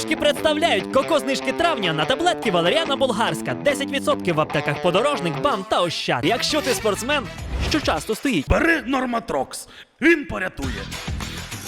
Знижки представляють коко-знижки травня на таблетки Валеріана Болгарська. 10% в аптеках подорожник, бам та ощад. Якщо ти спортсмен, що часто стоїть. Бери Норматрокс, він порятує.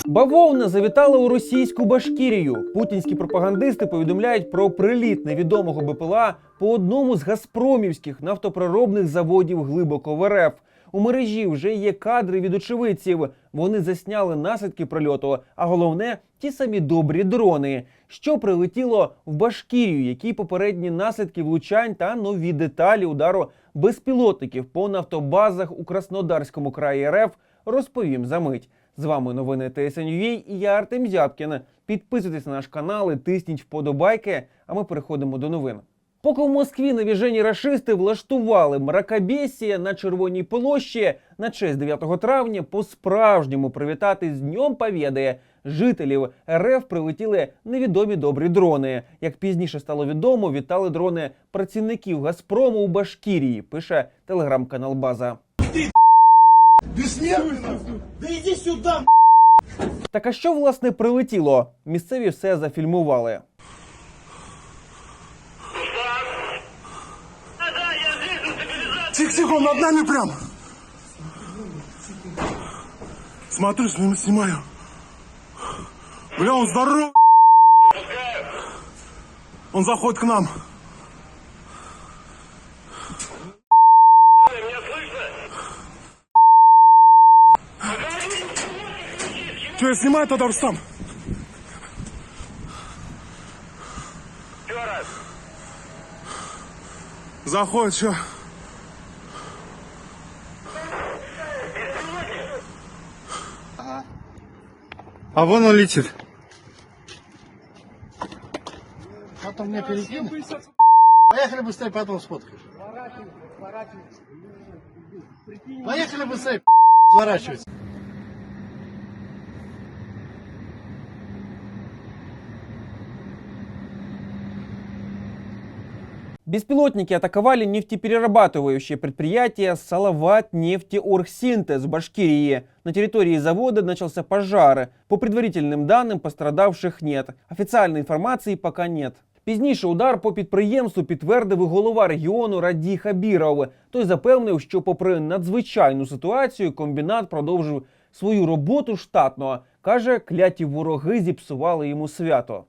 Бавовна завітала у російську Башкірію. Путінські пропагандисти повідомляють про приліт невідомого БПЛА по одному з газпромівських нафтопроробних заводів глибоко в РФ. У мережі вже є кадри від очевидців. Вони засняли наслідки прильоту, а головне ті самі добрі дрони, що прилетіло в Башкірію, які попередні наслідки влучань та нові деталі удару безпілотників по нафтобазах у Краснодарському краї РФ розповім за мить. З вами новини ТСНЮА і я Артем Зябкін. Підписуйтесь на наш канал і тисніть вподобайки, а ми переходимо до новин. Поки в Москві навіжені рашисти влаштували мракобесія на Червоній площі на честь 9 травня по-справжньому привітати з Днем Побєди жителів РФ прилетіли невідомі добрі дрони. Як пізніше стало відомо, вітали дрони працівників Газпрому у Башкірії, пише телеграм-канал База. Да! Так а що власне прилетіло? Місцеві все зафільмували. Он над нами прям! Смотрю, снимаю, снимаю. Бля, он здоров! Он заходит к нам. Че, я снимаю тогда, Рустам? Заходит, что? А вон он летит. Потом мне перекинь. Поехали быстрее, потом сфоткаешь. Поехали быстрее, сворачивайся. Беспилотники атаковали нефтеперерабатывающее предприятие «Салават нефтеоргсинтез» в Башкирии. На территории завода начался пожар. По предварительным данным пострадавших нет. Официальной информации пока нет. Пізніше удар по підприємству підтвердив і голова регіону Раді Хабіров. Той запевнив, що, попри надзвичайну ситуацію, комбінат продовжив свою роботу штатно. Каже, кляті вороги зіпсували йому свято.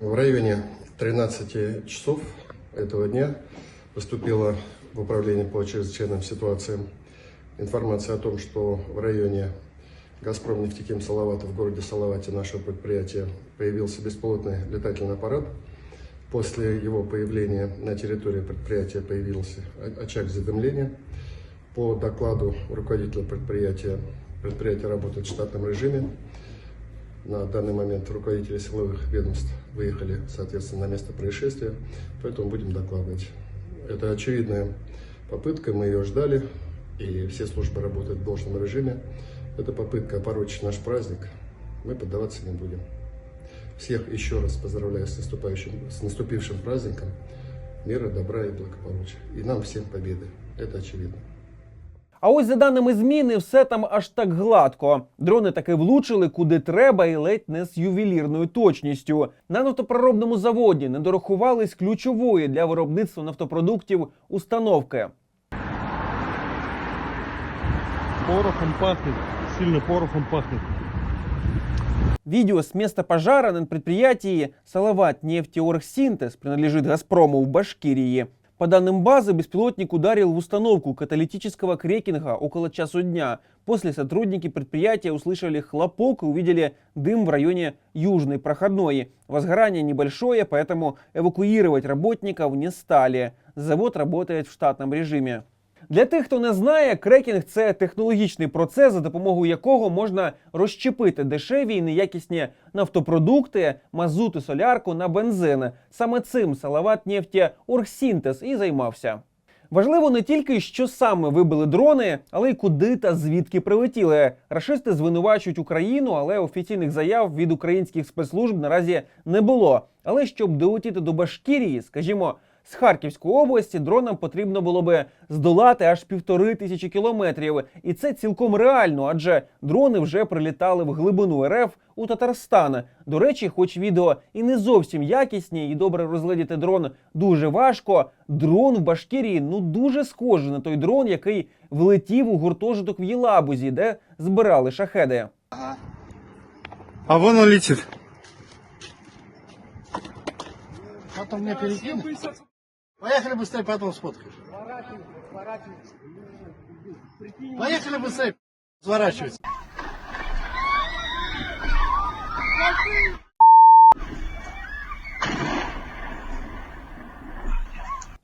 В районе 13 часов этого дня поступила в управление по чрезвычайным ситуациям информация о том, что в районе «Газпром» нефтеким Салавата в городе Салавате нашего предприятия появился беспилотный летательный аппарат. После его появления на территории предприятия появился очаг задымления. По докладу руководителя предприятия, предприятие работает в штатном режиме. На данный момент руководители силовых ведомств выехали, соответственно, на место происшествия, поэтому будем докладывать. Это очевидная попытка, мы ее ждали, и все службы работают в должном режиме. Это попытка опорочить наш праздник, мы поддаваться не будем. Всех еще раз поздравляю с, наступающим, с наступившим праздником, мира, добра и благополучия. И нам всем победы, это очевидно. А ось за даними ЗМІ, не все там аж так гладко. Дрони таки влучили куди треба і ледь не з ювелірною точністю. На нафтопроробному заводі не дорахувались ключової для виробництва нафтопродуктів установки. Порохом пахнет. Сильно порохом пахнет. Видео с места пожара на предприятии «Салават нефтеоргсинтез» принадлежит «Газпрому» в Башкирии. По данным базы, беспилотник ударил в установку каталитического крекинга около часу дня. После сотрудники предприятия услышали хлопок и увидели дым в районе Южной проходной. Возгорание небольшое, поэтому эвакуировать работников не стали. Завод работает в штатном режиме. Для тих, хто не знає, крекінг це технологічний процес, за допомогою якого можна розщепити дешеві і неякісні нафтопродукти, мазут і солярку на бензин. Саме цим Салават нефті Оргсінтез і займався. Важливо не тільки, що саме вибили дрони, але й куди та звідки прилетіли. Рашисти звинувачують Україну, але офіційних заяв від українських спецслужб наразі не було. Але щоб долетіти до Башкірії, скажімо, З Харківської області дронам потрібно було би здолати аж півтори тисячі кілометрів, і це цілком реально, адже дрони вже прилітали в глибину РФ у Татарстан. До речі, хоч відео і не зовсім якісні, і добре розглядіти дрон дуже важко. Дрон в Башкірії ну дуже схожий на той дрон, який влетів у гуртожиток в Єлабузі, де збирали шахеди. А вон он летит. Потом мне перекинь. Поехали быстрее, потом сфоткаешь. Поехали быстрее, сворачивайся.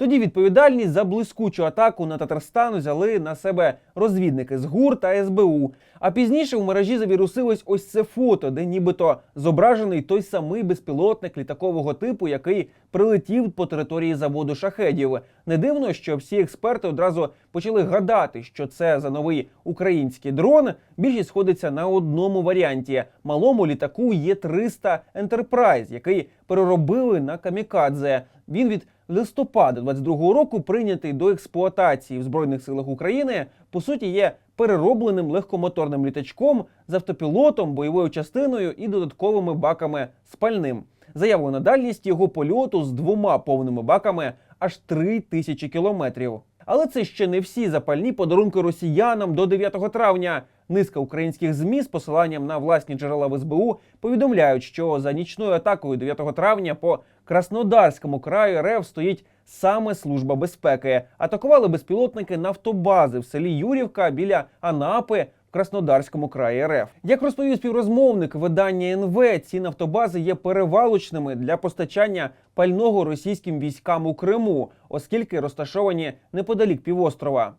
Тоді відповідальність за блискучу атаку на Татарстан взяли на себе розвідники з ГУР та СБУ. А пізніше в мережі завірусилось ось це фото, де нібито зображений той самий безпілотник літакового типу, який прилетів по території заводу шахедів. Не дивно, що всі експерти одразу почали гадати, що це за новий український дрон. Більшість сходиться на одному варіанті малому літаку Є-300 Enterprise, який переробили на камікадзе. Він від листопада 22-го року прийнятий до експлуатації в Збройних силах України. По суті, є переробленим легкомоторним літачком з автопілотом, бойовою частиною і додатковими баками з пальним. Заявлена дальність його польоту з двома повними баками аж 3 тисячі кілометрів. Але це ще не всі запальні подарунки росіянам до 9 травня. Низка українських змі з посиланням на власні джерела в СБУ повідомляють, що за нічною атакою 9 травня по Краснодарському краю РФ стоїть саме служба безпеки. Атакували безпілотники нафтобази в селі Юрівка біля Анапи. В Краснодарському краї РФ. Як розповів співрозмовник видання НВ, ці нафтобази є перевалочними для постачання пального російським військам у Криму, оскільки розташовані неподалік півострова.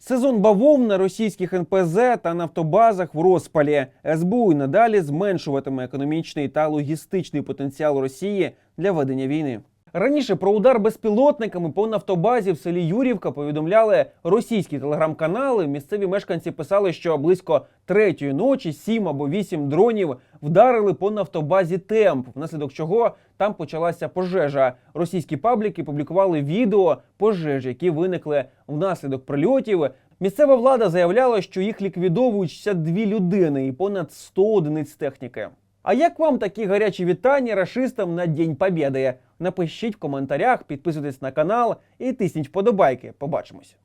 Сезон бавовн на російських НПЗ та нафтобазах в розпалі. СБУ й надалі зменшуватиме економічний та логістичний потенціал Росії для ведення війни. Раніше про удар безпілотниками по нафтобазі в селі Юрівка повідомляли російські телеграм-канали. Місцеві мешканці писали, що близько третьої ночі сім або вісім дронів вдарили по нафтобазі Темп, внаслідок чого там почалася пожежа. Російські пабліки публікували відео пожеж, які виникли внаслідок прильотів. Місцева влада заявляла, що їх ліквідовують 62 людини і понад 100 одиниць техніки. А як вам такі гарячі вітання рашистам на День Побєди? Напишіть в коментарях, підписуйтесь на канал і тисніть вподобайки. Побачимось.